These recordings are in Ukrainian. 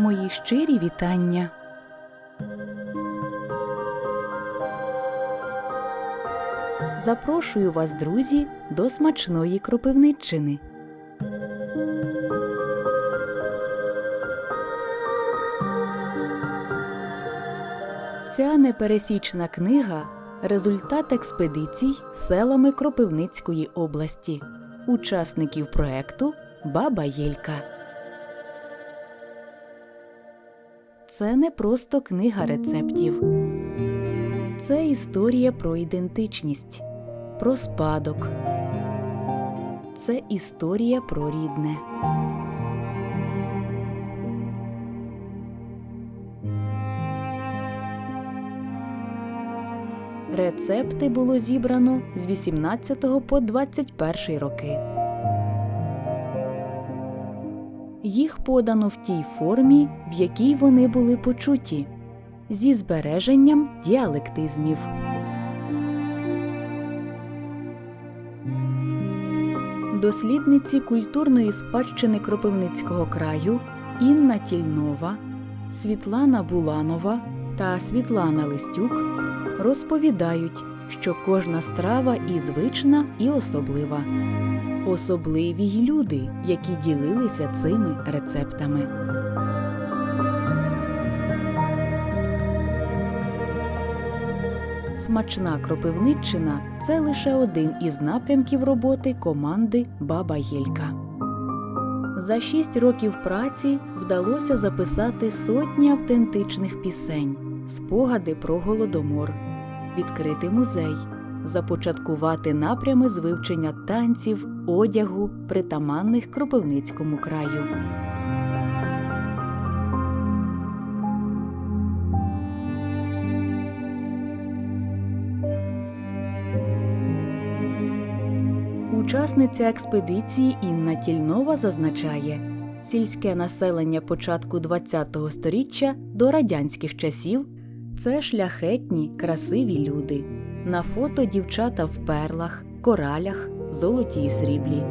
Мої щирі вітання. Запрошую вас, друзі, до смачної кропивниччини. Ця непересічна книга результат експедицій селами Кропивницької області, учасників проекту Баба Єлька. Це не просто книга рецептів. Це історія про ідентичність, про спадок. Це історія про рідне. Рецепти було зібрано з 18 по 21 роки. Їх подано в тій формі, в якій вони були почуті, зі збереженням діалектизмів. Дослідниці культурної спадщини Кропивницького краю Інна Тільнова, Світлана Буланова та Світлана Листюк розповідають, що кожна страва і звична, і особлива. Особливі й люди, які ділилися цими рецептами. Смачна кропивниччина це лише один із напрямків роботи команди Баба Єлька. За шість років праці вдалося записати сотні автентичних пісень, спогади про голодомор, відкрити музей, започаткувати напрями з вивчення танців, одягу, притаманних Кропивницькому краю. Учасниця експедиції Інна Тільнова зазначає, сільське населення початку ХХ століття до радянських часів це шляхетні, красиві люди. На фото дівчата в перлах, коралях, золоті і сріблі.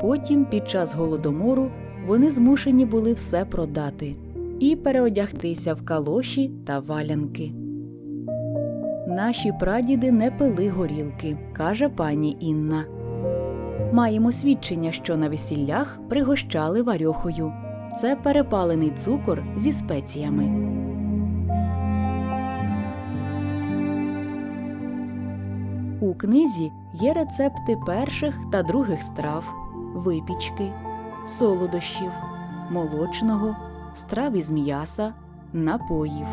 Потім, під час голодомору, вони змушені були все продати і переодягтися в калоші та валянки. Наші прадіди не пили горілки, каже пані Інна. Маємо свідчення, що на весіллях пригощали варьохою. Це перепалений цукор зі спеціями. У книзі є рецепти перших та других страв, випічки, солодощів, молочного, страв із м'яса, напоїв.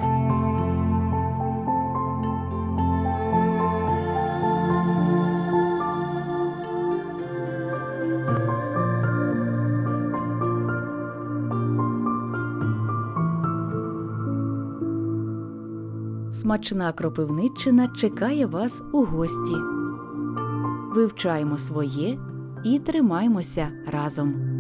Смачна кропивниччина чекає вас у гості. Вивчаємо своє і тримаймося разом.